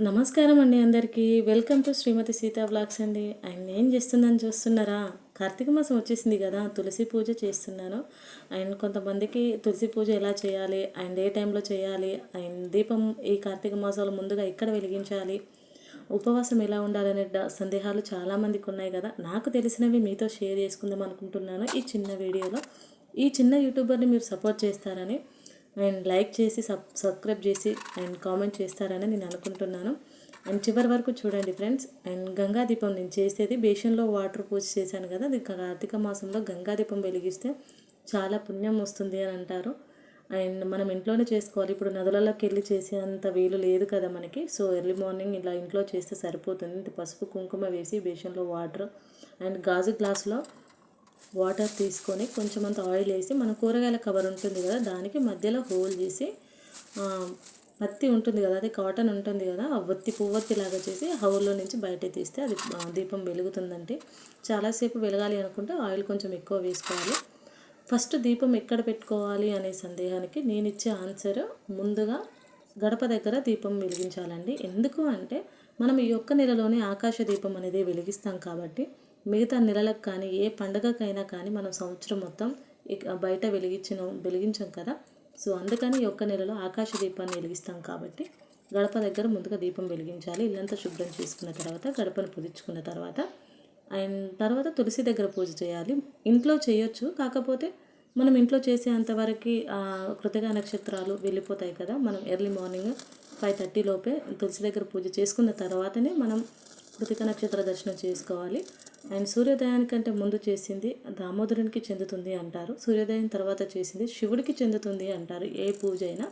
నమస్కారం అండి అందరికీ. Welcome to Shrimati Sita blogs అండి. ఆయన ఏం చేస్తుందని చూస్తున్నారా? కార్తీక మాసం వచ్చేసింది కదా తులసి పూజ చేస్తున్నాను. అండ్ కొంతమందికి తులసి పూజ ఎలా చేయాలి అండ్ ఏ టైంలో చేయాలి అండ్ దీపం ఈ కార్తీక మాసాలు ముందుగా ఎక్కడ వెలిగించాలి ఉపవాసం ఎలా ఉండాలనే డ- సందేహాలు చాలామందికి ఉన్నాయి కదా. నాకు తెలిసినవి మీతో షేర్ చేసుకుందాం అనుకుంటున్నాను ఈ చిన్న వీడియోలో. ఈ చిన్న యూట్యూబర్ని మీరు సపోర్ట్ చేస్తారని అండ్ లైక్ చేసి సబ్ సబ్స్క్రైబ్ చేసి అండ్ కామెంట్ చేస్తారని నేను అనుకుంటున్నాను. అండ్ చివరి వరకు చూడండి ఫ్రెండ్స్ అండ్ గంగా దీపం నేను చేసేది బేషన్లో వాటర్ పూజ చేశాను కదా అది కార్తీక మాసంలో గంగా దీపం వెలిగిస్తే చాలా పుణ్యం వస్తుంది అని అంటారు. అండ్ మనం ఇంట్లోనే చేసుకోవాలి ఇప్పుడు నదులలోకి వెళ్ళి చేసేంత వీలు లేదు కదా మనకి సో ఎర్లీ మార్నింగ్ ఇలా ఇంట్లో చేస్తే సరిపోతుంది. ఇంత పసుపు కుంకుమ వేసి బేషన్లో వాటర్ అండ్ గాజు గ్లాస్లో వాటర్ తీసుకొని కొంచెం అంత ఆయిల్ వేసి మన కూరగాయల కవర్ ఉంటుంది కదా దానికి మధ్యలో హోల్ చేసి పత్తి ఉంటుంది కదా అది కాటన్ ఉంటుంది కదా ఆ ఒత్తి పువ్వొత్తి లాగా చేసి హౌల్లో నుంచి బయట తీస్తే అది దీపం వెలుగుతుందంటే చాలాసేపు వెలగాలి అనుకుంటే ఆయిల్ కొంచెం ఎక్కువ వేసుకోవాలి. ఫస్ట్ దీపం ఎక్కడ పెట్టుకోవాలి అనే సందేహానికి నేను ఇచ్చే ఆన్సర్ ముందుగా గడప దగ్గర దీపం వెలిగించాలండి. ఎందుకు అంటే మనం ఈ ఒక్క నెలలోనే ఆకాశ దీపం అనేది వెలిగిస్తాం కాబట్టి. మిగతా నెలలకు కానీ ఏ పండగకైనా కానీ మనం సంవత్సరం మొత్తం బయట వెలిగించిన వెలిగించాం కదా. సో అందుకని ఈ ఒక్క నెలలో ఆకాశ దీపాన్ని వెలిగిస్తాం కాబట్టి గడప దగ్గర ముందుగా దీపం వెలిగించాలి. ఇల్లంతా శుభ్రం చేసుకున్న తర్వాత గడపను పూజించుకున్న తర్వాత అండ్ తర్వాత తులసి దగ్గర పూజ చేయాలి. ఇంట్లో చేయొచ్చు కాకపోతే మనం ఇంట్లో చేసేంతవరకు కృతగా నక్షత్రాలు వెళ్ళిపోతాయి కదా. మనం ఎర్లీ మార్నింగ్ ఫైవ్ థర్టీ లోపే తులసి దగ్గర పూజ చేసుకున్న తర్వాతనే మనం కృతిక నక్షత్ర దర్శనం చేసుకోవాలి. అండ్ సూర్యోదయానికంటే ముందు చేసింది దామోదరునికి చెందుతుంది అంటారు. సూర్యోదయం తర్వాత చేసింది శివుడికి చెందుతుంది అంటారు. ఏ పూజ అయినా.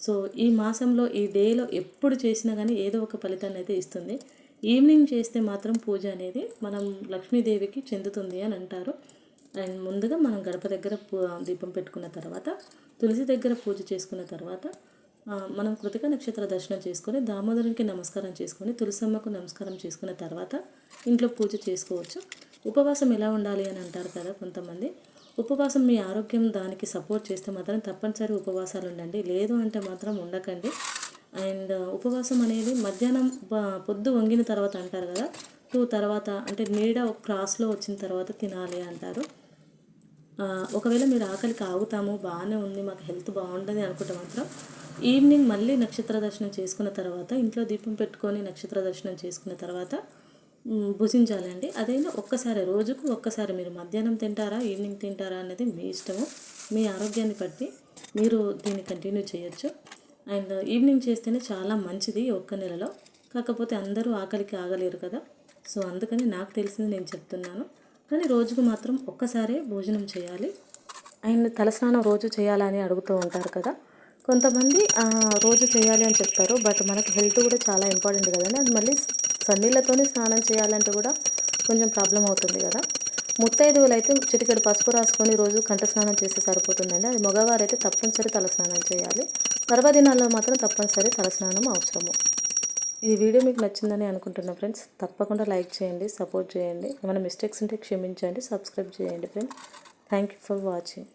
సో ఈ మాసంలో ఈ డేలో ఎప్పుడు చేసినా కానీ ఏదో ఒక ఫలితాన్ని అయితే ఇస్తుంది. ఈవినింగ్ చేస్తే మాత్రం పూజ అనేది మనం లక్ష్మీదేవికి చెందుతుంది అని అంటారు. అండ్ ముందుగా మనం గడప దగ్గర పూ- దీపం పెట్టుకున్న తర్వాత తులసి దగ్గర పూజ చేసుకున్న తర్వాత మనం కృతిక నక్షత్ర దర్శనం చేసుకొని దామోదరునికి నమస్కారం చేసుకొని తులసమ్మకు నమస్కారం చేసుకున్న తర్వాత ఇంట్లో పూజ చేసుకోవచ్చు. ఉపవాసం ఎలా ఉండాలి అని అంటారు కదా కొంతమంది. ఉపవాసం మీ ఆరోగ్యం దానికి సపోర్ట్ చేస్తే మాత్రం తప్పనిసరి ఉపవాసాలు ఉండండి. లేదు అంటే మాత్రం ఉండకండి. అండ్ ఉపవాసం అనేది మధ్యాహ్నం పొద్దు వంగిన తర్వాత అంటారు కదా. టూ తర్వాత అంటే నీడ ఒక క్రాస్లో వచ్చిన తర్వాత తినాలి అంటారు. ఒకవేళ మీరు ఆకలికి ఆగుతాము బాగానే ఉంది మాకు హెల్త్ బాగుంటుంది అనుకుంటే మాత్రం ఈవినింగ్ మళ్ళీ నక్షత్ర దర్శనం చేసుకున్న తర్వాత ఇంట్లో దీపం పెట్టుకొని నక్షత్ర దర్శనం చేసుకున్న తర్వాత భుజించాలండి అదైనా ఒక్కసారి రోజుకు ఒక్కసారి మీరు మధ్యాహ్నం తింటారా ఈవినింగ్ తింటారా అనేది మీ ఇష్టము మీ ఆరోగ్యాన్ని బట్టి మీరు దీన్ని కంటిన్యూ చేయొచ్చు. అండ్ ఈవినింగ్ చేస్తేనే చాలా మంచిది ఒక్క నెలలో. కాకపోతే అందరూ ఆకలికి ఆగలేరు కదా. సో అందుకని నాకు తెలిసింది నేను చెప్తున్నాను. కానీ రోజుకు మాత్రం ఒక్కసారే భోజనం చేయాలి. అండ్ తలస్నానం రోజు చేయాలని అడుగుతూ ఉంటారు కదా. కొంతమంది రోజు చేయాలి అని చెప్తారు బట్ మనకు హెల్త్ కూడా చాలా ఇంపార్టెంట్ కదండి. అది మళ్ళీ సన్నీళ్ళతోనే స్నానం చేయాలంటే కూడా కొంచెం ప్రాబ్లం అవుతుంది కదా. ముత్తైదువులు అయితే చిటికెడు పసుపు రాసుకొని రోజు కంఠ స్నానం చేస్తే సరిపోతుందండి. అది మగవారైతే తప్పనిసరి తలస్నానం చేయాలి. పర్వదినాల్లో మాత్రం తప్పనిసరి తలస్నానం అవసరము. ఈ వీడియో మీకు నచ్చిందని అనుకుంటున్నా ఫ్రెండ్స్ తప్పకుండా లైక్ చేయండి సపోర్ట్ చేయండి. ఏమైనా మిస్టేక్స్ ఉంటే క్షమించండి సబ్స్క్రైబ్ చేయండి friends. Thank you for watching